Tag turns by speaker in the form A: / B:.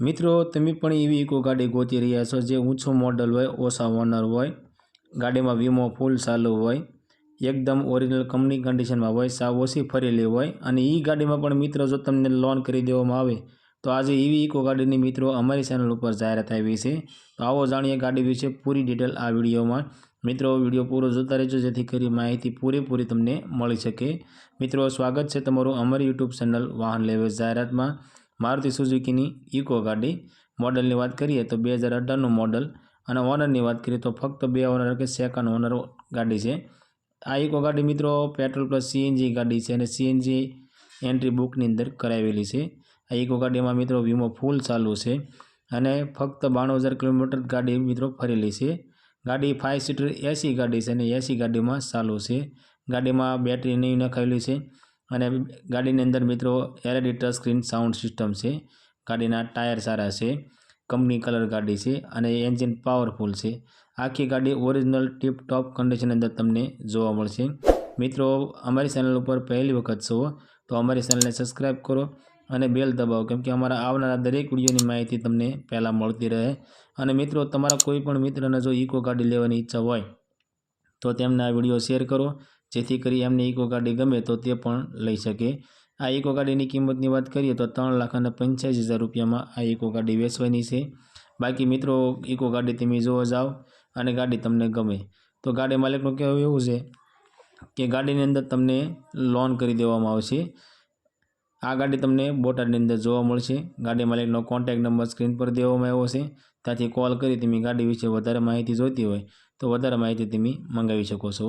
A: મિત્રો, તમે પણ એવી ઇકો ગાડી ગોતી રહ્યા છો જે ઊંચો મોડલ હોય, ઓછા ઓનર હોય, ગાડીમાં વીમો ફૂલ ચાલુ હોય, એકદમ ઓરિજિનલ કંપની કન્ડિશનમાં હોય, સાવ ઓછી ફરેલી હોય અને એ ગાડીમાં પણ મિત્રો, જો તમને લોન કરી દેવામાં આવે, તો આજે એવી ઇકો ગાડીની મિત્રો અમારી ચેનલ ઉપર જાહેરાત આવી છે. તો આવો જાણીએ ગાડી વિશે પૂરી ડિટેલ આ વિડીયોમાં. મિત્રો, વીડિયો પૂરો જોતા રહેજો, જેથી કરી માહિતી પૂરેપૂરી તમને મળી શકે. મિત્રો, સ્વાગત છે તમારું અમારી યુટ્યુબ ચેનલ વાહન લેવે જાહેરાતમાં. મારુતિ સુઝુકીની ઇકો ગાડી મોડલની વાત કરીએ તો બે હજાર અઢારનું મોડલ અને ઓનરની વાત કરીએ તો ફક્ત બે ઓનર કે સેકન્ડ ઓનર ગાડી છે. આ ઇકો ગાડી મિત્રો પેટ્રોલ પ્લસ સીએનજી ગાડી છે અને સીએનજી એન્ટ્રી બુકની અંદર કરાવેલી છે. આ ઇકો ગાડીમાં મિત્રો વીમો ફૂલ ચાલુ છે અને ફક્ત બાણું હજાર કિલોમીટર ગાડી મિત્રો ફરેલી છે. ગાડી ફાઇવ સીટર એસી ગાડી છે અને એસી ગાડીમાં ચાલુ છે. ગાડીમાં બેટરી નહીં નખાવેલી છે. અને ગાડીની અંદર મિત્રો એરેડિટર સ્ક્રીન સાઉન્ડ સિસ્ટમ છે. ગાડીના ટાયર સારા છે. કંપની કલર ગાડી છે અને એન્જિન પાવરફુલ છે. આખી ગાડી ઓરિજિનલ ટીપ ટોપ કન્ડિશન અંદર તમને જોવા મળશે. મિત્રો, અમારી ચેનલ ઉપર પહેલી વખત છો, તો અમારી ચેનલને સબસ્ક્રાઈબ કરો અને બેલ દબાવો, કેમ કે અમારા આવનારા દરેક વિડીયોની માહિતી તમને પહેલાં મળતી રહે. અને મિત્રો, તમારા કોઈ પણ મિત્રને જો ઇકો ગાડી લેવાની ઈચ્છા હોય, તો તેમને આ વીડિયો શેર કરો જેથી કરી એમને ઇકો ગાડી ગમે તો તે પણ લઈ શકે. આ ઇકો ગાડીની કિંમતની વાત કરીએ તો ત્રણ લાખ અને પંચ્યાસી હજાર રૂપિયામાં આ ઇકો ગાડી વેચવાની છે. બાકી મિત્રો ઇકો ગાડી તમે જોવા જાઓ અને ગાડી તમને ગમે. તો ગાડી માલિકનું કહેવું એવું છે કે ગાડીની અંદર તમને લોન કરી દેવામાં આવશે. આ ગાડી તમને બોટાદની અંદર જોવા મળશે. ગાડી માલિકનો કોન્ટેક નંબર સ્ક્રીન પર દેવામાં આવ્યો છે. ત્યાંથી કોલ કરી તમે ગાડી વિશે વધારે માહિતી જોઈતી હોય તો વધારે માહિતી તમે મંગાવી શકો છો.